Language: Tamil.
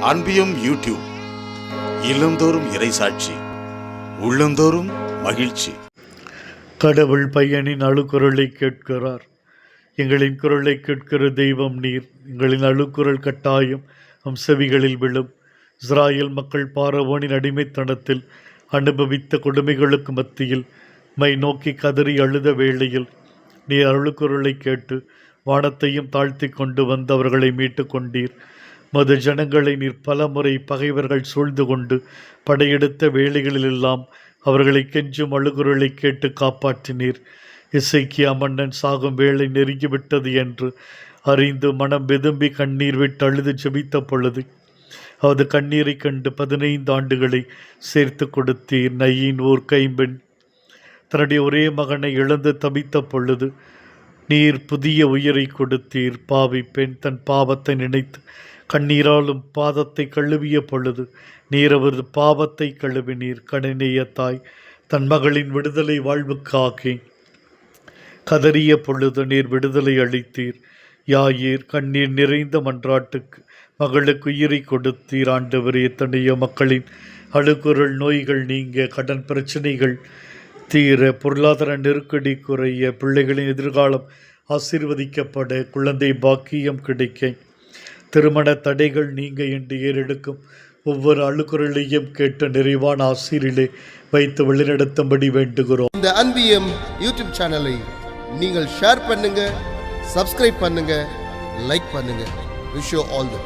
அன்பியும் யூடியூப் இல்லந்தோறும் இறைசாட்சி உள்ளந்தோறும் மகிழ்ச்சி. கடவுள் பையனின் அழுக்குரலை கேட்கிறார். எங்களின் குரலை கேட்கிற தெய்வம் நீர். எங்களின் அழுக்குரல் கட்டாயம் நம் செவிகளில் விழும். இஸ்ராயல் மக்கள் பாரவோனின் அடிமைத்தனத்தில் அனுபவித்த கொடுமைகளுக்கு மத்தியில் மை நோக்கி கதறி அழுத வேளையில் நீர் அழுக்குரலை கேட்டு வானத்தையும் தாழ்த்தி கொண்டு வந்து அவர்களை மீட்டு கொண்டீர். மது ஜனங்களை நீர் பலமுறை பகைவர்கள் சூழ்ந்து கொண்டு படையெடுத்த வேளைகளிலெல்லாம் அவர்களை கெஞ்சும் அழுகுரலை கேட்டு காப்பாற்றினீர். இசைக்கியா மன்னன் சாகும் வேலை நெருங்கிவிட்டது என்று அறிந்து மனம் வெதும்பி கண்ணீர் விட்டு அழுது ஜெபித்த பொழுது அவரது கண்ணீரை கண்டு பதினைந்து ஆண்டுகளை சேர்த்து கொடுத்தீர். நையின் ஓர் கைம்பெண் தன்னுடைய ஒரே மகனை இழந்து தவித்த பொழுது நீர் புதிய உயிரை கொடுத்தீர். பாவி பெண் தன் பாவத்தை நினைத்து கண்ணீராலும் பாதத்தை கழுவிய பொழுது நீர் அவரது பாவத்தை கழுவினீர் கணினிய தாய். தன் மகளின் விடுதலை வாழ்வுக்காகி கதறிய பொழுது நீர் விடுதலை அளித்தீர். யாயீர் கண்ணீர் நிறைந்த மன்றாட்டுக்கு மகளுக்கு உயிரை கொடுத்தீர். ஆண்டவர் எத்தனையோ மக்களின் அழுகுரல் நோய்கள் நீங்க கடன் பிரச்சனைகள் தீர பொருளாதார நெருக்கடி குறைய பிள்ளைகளின் எதிர்காலம் ஆசீர்வதிக்கப்பட குழந்தை பாக்கியம் கிடைக்க திருமண தடைகள் நீங்க என்று ஏறெடுக்கும் ஒவ்வொரு அழுக்குரலையும் கேட்ட நிறைவான ஆசிரியிலே வைத்து வழிநடத்தும்படி வேண்டுகிறோம். இந்த அன்பியம் யூடியூப் சேனலை நீங்கள் ஷேர் பண்ணுங்க சப்ஸ்கிரைப் பண்ணுங்க லைக் பண்ணுங்க. Wish you all the